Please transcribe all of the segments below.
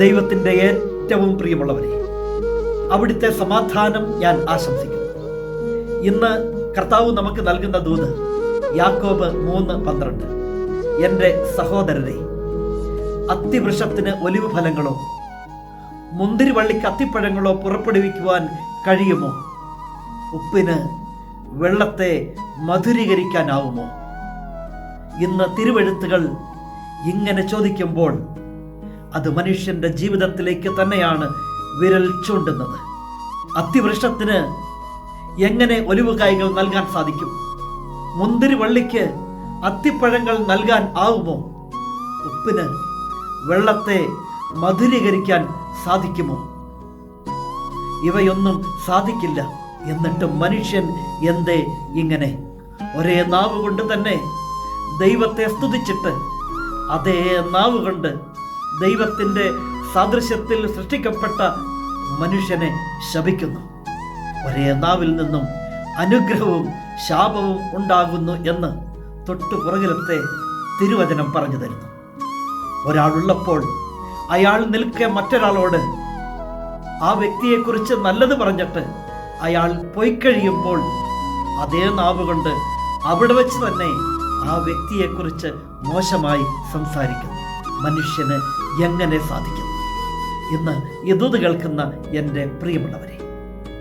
ദൈവത്തിന്റെ ഏറ്റവും പ്രിയമുള്ളവരെ അവിടുത്തെ സമാധാനം ഞാൻ ആശംസിക്കുന്നു. ഇന്ന് കർത്താവ് നമുക്ക് നൽകുന്ന ദൂത് യാക്കോബ് മൂന്ന് പന്ത്രണ്ട്. എന്റെ സഹോദരരെ അത്തിവൃക്ഷത്തിന് ഒലിവ് ഫലങ്ങളോ മുന്തിരിവള്ളിക്ക് അത്തിപ്പഴങ്ങളോ പുറപ്പെടുവിക്കുവാൻ കഴിയുമോ? ഉപ്പിന് വെള്ളത്തെ മധുരീകരിക്കാനാവുമോ? ഇന്ന് തിരുവെഴുത്തുകൾ ഇങ്ങനെ ചോദിക്കുമ്പോൾ അത് മനുഷ്യന്റെ ജീവിതത്തിലേക്ക് തന്നെയാണ് വിരൽ ചൂണ്ടുന്നത്. അത്തിവൃക്ഷത്തിന് എങ്ങനെ ഒലിവുകായകൾ നൽകാൻ സാധിക്കും? മുന്തിരി വള്ളിക്ക് അത്തിപ്പഴങ്ങൾ നൽകാൻ ആവുമോ? ഉപ്പിന് വെള്ളത്തെ മധുരീകരിക്കാൻ സാധിക്കുമോ? ഇവയൊന്നും സാധിക്കില്ല. എന്നിട്ടും മനുഷ്യൻ എന്തേ ഇങ്ങനെ? ഒരേ നാവ് കൊണ്ട് തന്നെ ദൈവത്തെ സ്തുതിച്ചിട്ട് അതേ നാവ് കൊണ്ട് ദൈവത്തിന്റെ സാദൃശ്യത്തിൽ സൃഷ്ടിക്കപ്പെട്ട മനുഷ്യനെ ശപിക്കുന്നു. ഒരേ നാവിൽ നിന്നും അനുഗ്രഹവും ശാപവും ഉണ്ടാകുന്നു എന്ന് തൊട്ടു പുറകിലത്തെ തിരുവചനം പറഞ്ഞു തരുന്നു. ഒരാളുള്ളപ്പോൾ അയാൾ നിൽക്കെ മറ്റൊരാളോട് ആ വ്യക്തിയെക്കുറിച്ച് നല്ലത് പറഞ്ഞിട്ട് അയാൾ പോയി കഴിയുമ്പോൾ അതേ നാവ് കൊണ്ട് അവിടെ വെച്ച് തന്നെ ആ വ്യക്തിയെക്കുറിച്ച് മോശമായി സംസാരിക്കുന്നു. മനുഷ്യന് എങ്ങനെ സാധിക്കുന്നു? ഇന്ന് ഇതുത് കേൾക്കുന്ന എന്റെ പ്രിയമുള്ളവരെ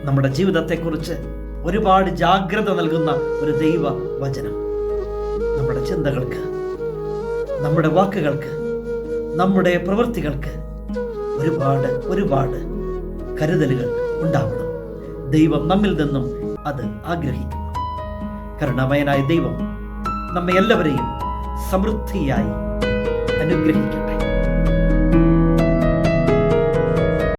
നമ്മുടെ ജീവിതത്തെക്കുറിച്ച് ഒരുപാട് ജാഗ്രത നൽകുന്ന ഒരു ദൈവ വചനം നമ്മുടെ ചിന്തകൾക്ക് നമ്മുടെ വാക്കുകൾക്ക് നമ്മുടെ പ്രവൃത്തികൾക്ക് ഒരുപാട് ഒരുപാട് കരുതലുകൾ ഉണ്ടാവണം. ദൈവം നമ്മിൽ നിന്നും അത് ആഗ്രഹിക്കുന്നു. കരുണാമയനായ ദൈവം നമ്മെ എല്ലാവരെയും സമൃദ്ധിയായി അനുഗ്രഹിക്കട്ടെ